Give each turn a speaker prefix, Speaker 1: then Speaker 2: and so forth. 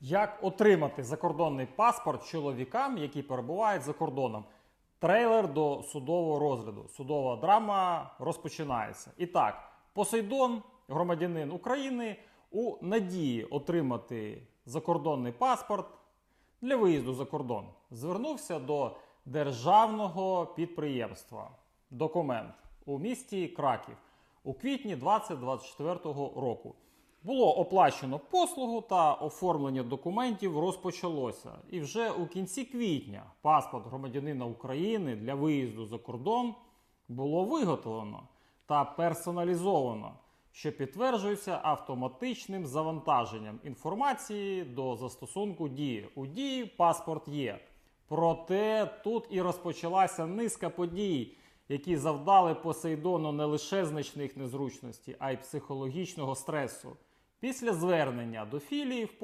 Speaker 1: Як отримати закордонний паспорт чоловікам, які перебувають за кордоном? Трейлер до судового розгляду. Судова драма розпочинається. І так, Посейдон, громадянин України, у надії отримати закордонний паспорт для виїзду за кордон, звернувся до державного підприємства документ у місті Краків у квітні 2024 року. Було оплачено послугу та оформлення документів розпочалося. І вже у кінці квітня паспорт громадянина України для виїзду за кордон було виготовлено та персоналізовано, що підтверджується автоматичним завантаженням інформації до застосунку дії. У дії паспорт є. Проте тут і розпочалася низка подій, які завдали Посейдону не лише значних незручностей, а й психологічного стресу. Після звернення до філії в